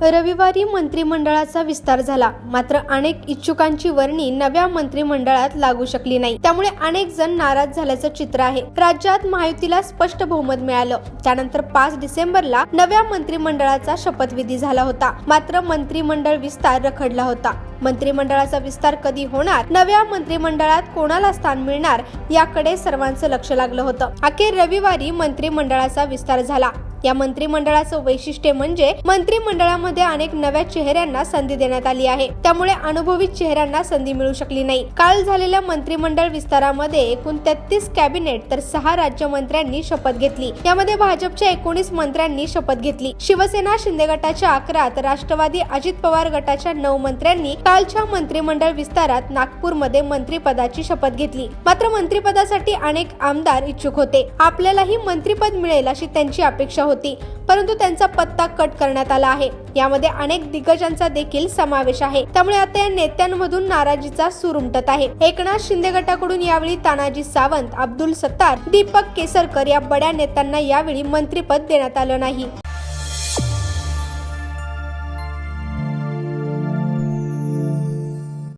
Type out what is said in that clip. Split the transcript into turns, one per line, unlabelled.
रविवारी मंत्रिमंडळाचा विस्तार झाला. मात्र अनेक इच्छुकांची वर्णी नव्या मंत्रिमंडळात लागू शकली नाही. त्यामुळे अनेक जण नाराज झाल्याचं चित्र आहे. राज्यात महायुतीला स्पष्ट बहुमत मिळालं. त्यानंतर पाच डिसेंबरला नव्या मंत्रिमंडळाचा शपथविधी झाला होता. मात्र मंत्रिमंडळ विस्तार रखडला होता. मंत्रिमंडळाचा विस्तार कधी होणार नव्या मंत्रिमंडळात कोणाला स्थान मिळणार याकडे सर्वांचं लक्ष लागलं होतं. अखेर रविवारी मंत्रिमंडळाचा विस्तार झाला. या मंत्रिमंडळाचं वैशिष्ट्य म्हणजे मंत्रिमंडळामध्ये अनेक नव्या चेहऱ्यांना संधी देण्यात आली आहे. त्यामुळे अनुभवी चेहऱ्यांना संधी मिळू शकली नाही. काल झालेल्या मंत्रिमंडळ विस्तारामध्ये एकूण तेहतीस कॅबिनेट तर सहा राज्यमंत्र्यांनी शपथ घेतली. यामध्ये भाजपच्या एकोणीस मंत्र्यांनी शपथ घेतली. शिवसेना शिंदे गटाच्या अकरा तर राष्ट्रवादी अजित पवार गटाच्या नऊ मंत्र्यांनी कालच्या मंत्रिमंडळ विस्तारात नागपूरमध्ये मंत्रिपदाची शपथ घेतली. मात्र मंत्रिपदासाठी अनेक आमदार इच्छुक होते. आपल्यालाही मंत्रिपद मिळेल अशी त्यांची अपेक्षा होती. परंतु त्यांचा पत्ता कट करण्यात आला आहे. यामध्ये अनेक दिग्गजांचा देखील समावेश आहे. त्यामुळे आता या नेत्यांमधून नाराजीचा सूर उमटत आहे. एकनाथ शिंदे गटाकडून यावेळी तानाजी सावंत अब्दुल सत्तार दीपक केसरकर या बड्या नेत्यांना यावेळी मंत्रिपद देण्यात आलं नाही.